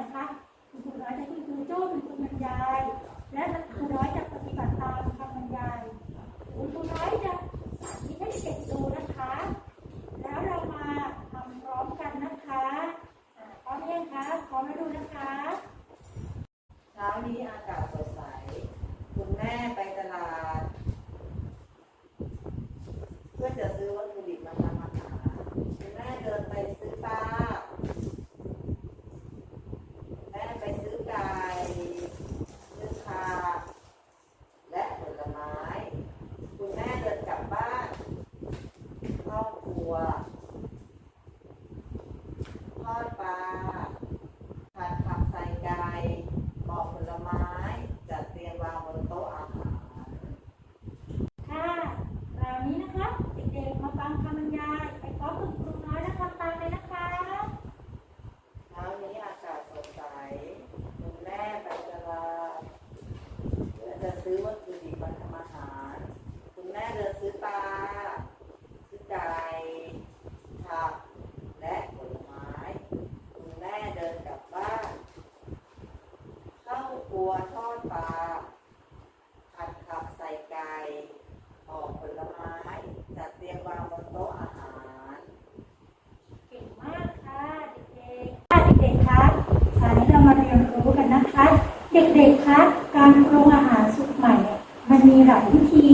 นะคะ คุณครูน้อยจะคุณครูโจ้คุณครูบรรยาย และคุณครูน้อยจะปฏิบัติตามคำบรรยาย คุณครูน้อยจะสาให้เด็กดูนะคะ แล้วเรามาทำพร้อมกันนะคะพร้อมยังคะพร้อมแล้วดูนะคะเช้านี้อากาศสดใส คุณแม่ไปตลาด เพื่อจะซื้อวัต เด็กๆคะการปรุงอาหารสุกใหม่ มันมีหลายวิธี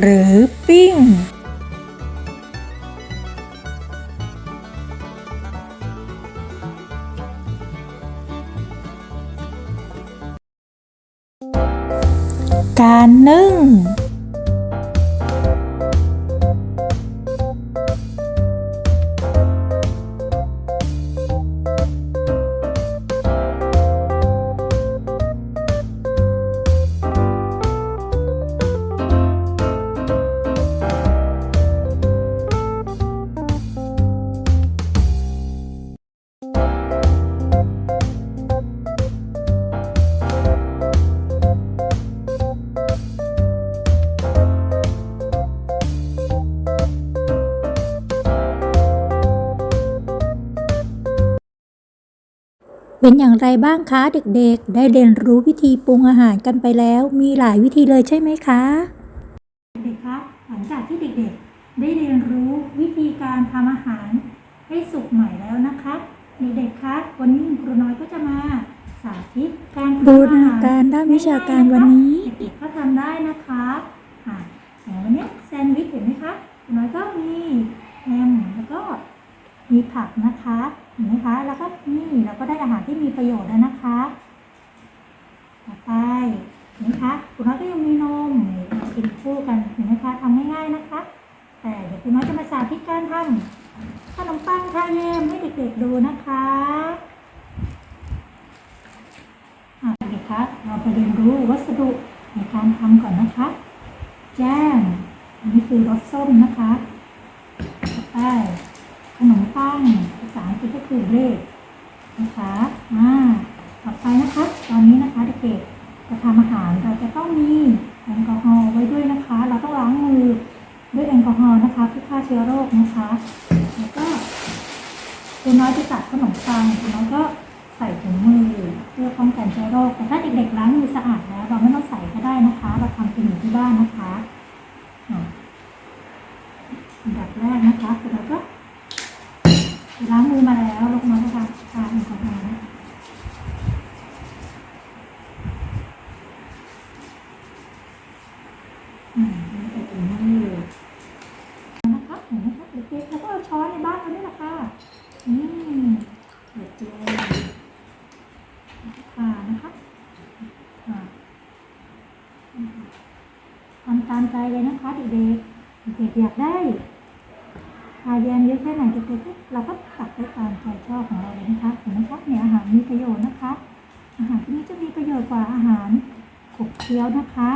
หรือปิ้ง การนึ่ง เป็นอย่างไรบ้างคะเด็กๆ ได้เรียนรู้วิธีปรุงอาหารกันไปแล้ว มีหลายวิธีเลยใช่ไหมคะ เด็กๆคะหลังจากที่เด็กๆ ได้เรียนรู้วิธีการทำอาหารให้สุกใหม่แล้วนะคะเด็กๆคะวันนี้คุณครูน้อยก็จะมาสาธิตการบูรทำอาณาหารการด้านวิชาการวันนี้เด็กๆก็ทำได้นะคะอะอย่างวันเนี้ยแซนด์วิชเห็นไหมคะคุณน้อยก็มีแฮมแล้วก็มีผักนะคะ เห็นไหมคะ แล้วก็นี่เราก็ได้อาหารที่มีประโยชน์แล้วนะคะ ต่อไปเห็นไหมคะคุณน้อยก็ยังมีนมมากินคู่กันเห็นไหมคะทำง่ายๆนะคะ แต่เดี๋ยวคุณน้อยจะมาสาธิตการทำขนมปังทาแยมให้เด็กๆดูนะคะอะเด็กๆคะเราไปเรียนรู้วัสดุในการทำก่อนนะคะ แจ้มอันนี้คือรสส้มนะคะต่อไป ขนมปังภาษาอังกฤษก็คือเลขนะคะอ่าต่อไปนะคะ ตอนนี้นะคะเด็กๆจะทำอาหารเราจะต้องมีแอลกอฮอล์ไว้ด้วยนะคะ เราต้องล้างมือด้วยแอลกอฮอล์นะคะเพื่อฆ่าเชื้อโรคนะคะแล้วก็คุณน้อยจะตัดขนมปังคุณน้อยก็ใส่ถุงมือเพื่อป้องกันเชื้อโรคแต่ถ้าเด็กๆล้างมือสะอาดแล้วเราไม่ต้องใส่ก็ได้นะคะ เราทำกินอยู่ที่บ้านนะคะอันดับแรกนะคะคุณน้อยก็ ล้างมือมาแล้วลงมาก็ทำทานแอลกอฮอล์นะคะอืมแล้วใส่ถุงมือนะคะเห็นไหมคะเด็กๆแล้วก็เอาช้อนในบ้านเรานี่แหละค่ะอืมเด็ดเลยค่ะนะคะอ่าทำ ตามใจเลยนะคะเด็กๆเด็กอยากได้ทาแยมเยอะแค่ไหนเด็กๆเราก็ตักได้ตามใจชอบของเราเลยนะคะเห็นไหมคะเนี่ยอาหารมีประโยชน์นะคะ อาหารที่นี้จะมีประโยชน์กว่าอาหารขบเคี้ยวนะคะ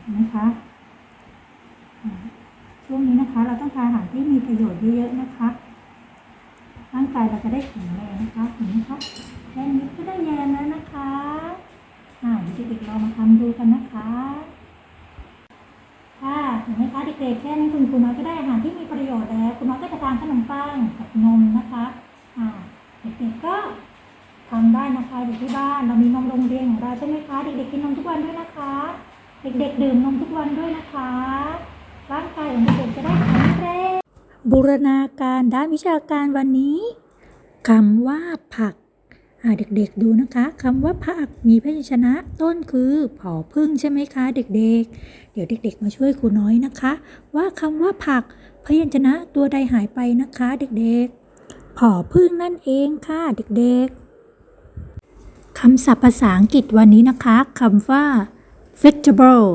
เห็นไหมคะช่วงนี้นะคะ เราต้องทานอาหารที่มีประโยชน์เยอะๆนะคะร่างกายเราจะได้แข็งแรงนะคะเห็นไหมคะแค่นี้ก็ได้แยมแล้วนะคะ่าเด็กๆเรามาทำดูกันนะคะ ค่ะเห็นไหมคะเด็กๆแค่นี้คุณครูน้อยก็ได้อาหารที่มีประโยชน์แล้วคุณน้อยก็จะทานขนมปังกับนมนะคะอ่าเด็กๆก็ทำได้นะคะอยู่ที่บ้านเรามีนมโรงเรียนของเราใช่ไหมคะเด็กๆกินนมทุกวันด้วยนะคะ เด็กๆดื่มนมทุกวันด้วยนะคะร่างกายของเด็กๆจะได้แข็งแรงบูรณาการด้านวิชาการวันนี้คำว่าผัก เด็กๆดูนะคะคำว่าผักมีพยัญชนะต้นคือผอพึ่งใช่ไหมคะ เด็กๆ เดี๋ยวเด็ก ๆ มาช่วยครูน้อยนะคะ ว่าคำว่าผักพยัญชนะตัวใดหายไปนะคะ เด็กๆผอพึ่งนั่นเองค่ะเด็กๆคำศัพท์ภาษาอังกฤษวันนี้นะคะคำว่า vegetable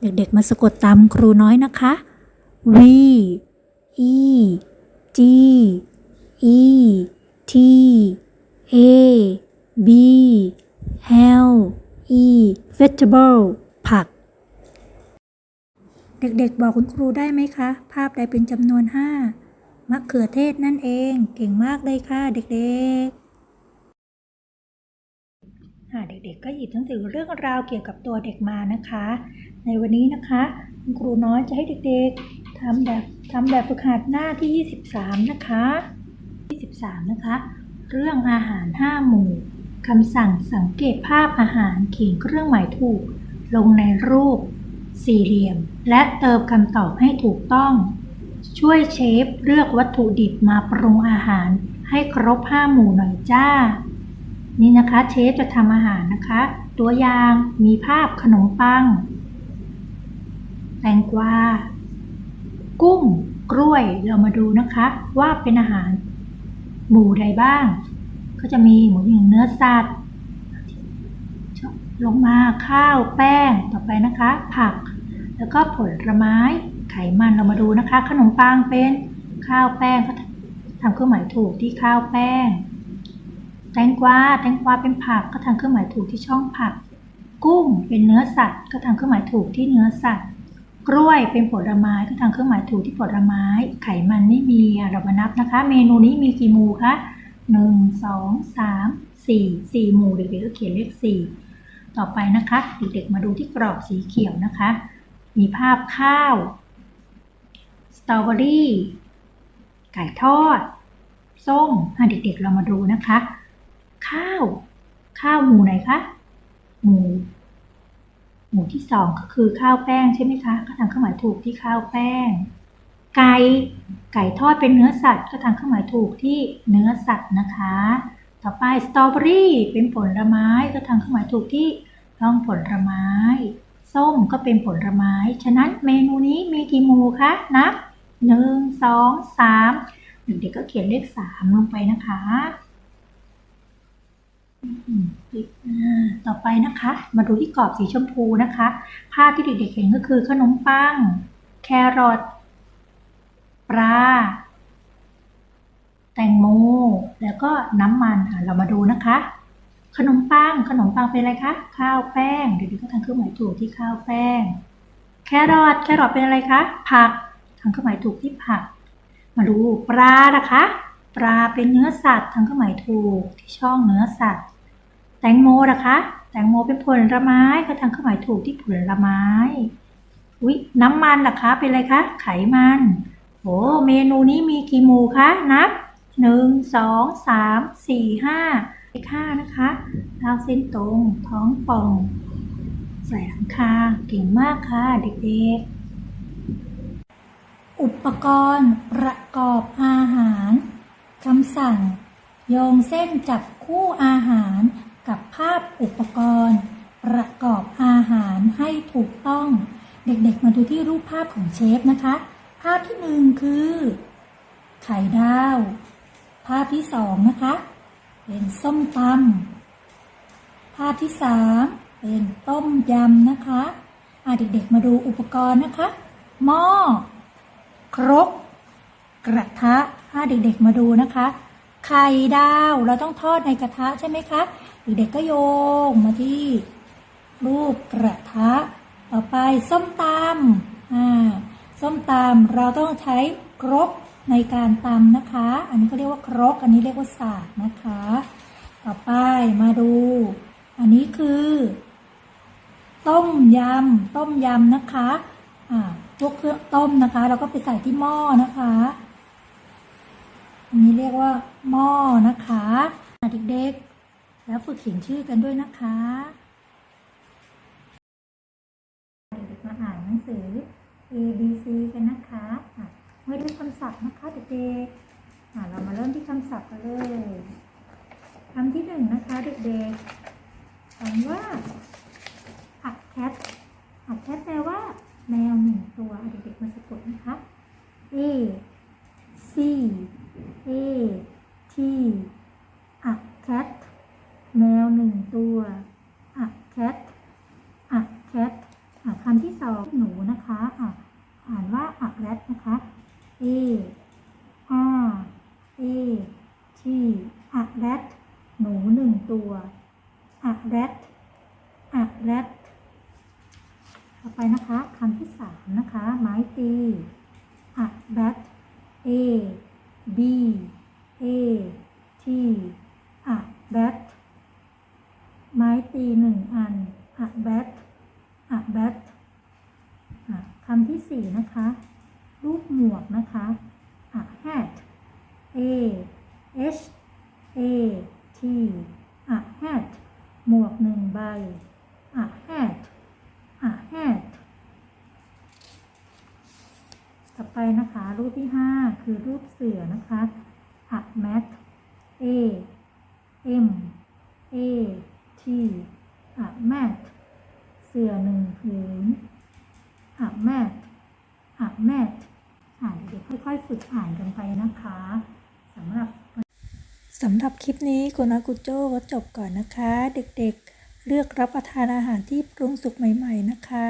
เด็กๆ มาสะกดตามครูน้อยนะคะ V E G E T A B L E vegetable ผัก เด็กๆ บอกคุณครูได้ไหมคะ ภาพใดเป็นจำนวน 5มะเขือเทศนั่นเอง เก่งมากเลยค่ะ เด็กๆอ่าเด็กๆ ก็หยิบหนังสือเรื่องราวเกี่ยวกับตัวเด็กมานะคะ ในวันนี้นะคะคุณครูน้อยจะให้เด็กๆทำแบบทำแบบฝึกหัดหน้าที่ 23 นะคะ 23 นะคะ เรื่องอาหาร5หมู่คำสั่งสังเกตภาพอาหารเขียนเครื่องหมายถูก ลงในรูป สี่เหลี่ยม และเติมคำตอบให้ถูกต้อง ช่วยเชฟเลือกวัตถุดิบมาปรุงอาหารให้ครบ5หมู่หน่อยจ้า นี่นะคะเชฟจะทำอาหารนะคะ ตัวอย่างมีภาพขนมปัง แตงกวา กุ้ง กล้วย เรามาดูนะคะว่าเป็นอาหาร หมู่ใดบ้าง ก็จะมีหมูหนึ่งเนื้อสัตว์ลงมาข้าวแป้งต่อไปนะคะ ผัก แล้วก็ผลไม้ไขมันเรามาดูนะคะ ขนมปังเป็นข้าวแป้งก็ทำเครื่องหมายถูกที่ข้าวแป้ง แตงกวาแตงกวาเป็นผักก็ทำเครื่องหมายถูกที่ช่องผัก กุ้งเป็นเนื้อสัตว์ ก็ทำเครื่องหมายถูกที่เนื้อสัตว์ กล้วยเป็นผลไม้ก็ทำเครื่องหมายถูกที่ผลไม้ ไขมันไม่มีเรามานับนะคะ เมนูนี้มีกี่หมู่คะหนึ่งสองสามสี่สี่หมู่เด็กๆก็เขียนเลขสี่ต่อไปนะคะเด็กๆมาดูที่กรอบสีเขียวนะคะ มีภาพข้าวสตรอเบอรี่ไก่ทอด ส้มเด็กๆเรามาดูนะคะ ข้าว ข้าวหมู่ไหนคะ หมู่ หมู่ที่สองก็คือข้าวแป้งใช่ไหมคะก็ทำเครื่องหมายถูกที่ข้าวแป้ง ไก่ไก่ทอดเป็นเนื้อสัตว์ก็ทำเครื่องหมายถูกที่เนื้อสัตว์นะคะ ต่อไปสตรอเบอรี่เป็นผลไม้ก็ทำเครื่องหมายถูกที่ร่องผลไม้ ส้มก็เป็นผลไม้ ฉะนั้นเมนูนี้มีกี่หมู่คะนับหนึ่งสองสามเด็กๆก็เขียนเลขสามลงไปนะคะ ต่อไปนะคะ มาดูที่กรอบสีชมพูนะคะ ภาพที่เด็กๆเห็นก็คือขนมปัง แครอทปลาแตงโมแล้วก็น้ำมันอะเรามาดูนะคะ ขนมปังขนมปังเป็นอะไรคะข้าวแป้งเด็กๆก็ทำเครื่องหมายถูกที่ข้าวแป้ง แครอทแครอทเป็นอะไรคะผักทำเครื่องหมายถูกที่ผัก มาดูปลานะคะ ปลาเป็นเนื้อสัตว์ทำเครื่องหมายถูกที่ช่องเนื้อสัตว์ แตงโมนะคะแตงโมเป็นผลไม้ก็ทำเครื่องหมายถูกที่ผลไม้อุ๊ยน้ำมันล่ะคะ เป็นอะไรคะ ไขมันโอ้เมนูนี้มีกี่หมู่คะนับหนึ่งสองสามสี่ห้าเลขห้านะคะดาวเส้นตรง ท้องป่องใส่หลังคาเก่งมากค่ะ เด็กๆ อุปกรณ์ประกอบอาหารคำสั่ง โยงเส้นจับคู่อาหาร กับภาพอุปกรณ์ ประกอบอาหารให้ถูกต้อง เด็กๆ มาดูที่รูปภาพของเชฟนะคะ ภาพที่หนึ่งคือ ไข่ดาว ภาพที่สองนะคะ เป็นส้มตำภาพที่สามเป็นต้มยำนะคะอะเด็กๆ มาดูอุปกรณ์นะคะ หม้อ ครก กระทะถ้าเด็กๆ มาดูนะคะ ไข่ดาว เราต้องทอดในกระทะใช่ไหมคะ เด็กๆก็โยงมาที่ รูปกระทะ ต่อไปส้มตำอ่าส้มตำเราต้องใช้ครกในการตำนะคะ อันนี้ก็เรียกว่าครก อันนี้เรียกว่าสากนะคะ ต่อไปมาดู อันนี้คือ ต้มยำต้มยำนะคะอ่าพวกเครื่องต้มนะคะ เราก็ไปใส่ที่หม้อนะคะ อันนี้เรียกว่าหม้อนะคะอะเด็กๆ แล้วฝึกเขียนชื่อกันด้วยนะคะเด็กมาอ่านหนังสือ A B C กันนะคะอะไม่ด้คำศัพท์นะคะเด็กๆเรามาเริ่มที่คำศัพท์กันเลยคำที่หนึ่งนะคะเด็กๆคำว่า a cat a cat แปลว่า แมวหนึ่งตัวเด็กๆมาสะกดนะคะ a c a t a cat แแมวหนึ่งตัว a cat a cat อะคำที่สองหนูนะคะอะอ่านว่า a rat นะคะ a r a t a rat หนูหนึ่งตัว a rat a rat ต่อไปนะคะคำที่สามนะคะ ไม้ตี a bat a b a t a bat ตีหนึ่งอัน a bat a bat คำที่สี่นะคะ รูปหมวกนะคะ a hat a h a t a hat หมวกหนึ่งใบ a hat a hat ต่อไปนะคะ รูปที่ห้าคือรูปเสือนะคะ a mat a m a t a mat เสื้อหนึ่งผืน a mat a mat อ่านเด็กๆค่อย ๆ ฝึกอ่านกันไปนะคะสำหรับสำหรับคลิปนี้คุณอากุโจ้ก็จบก่อนนะคะ เด็กๆเลือกรับประทานอาหารที่ปรุงสุกใหม่ ๆ นะคะ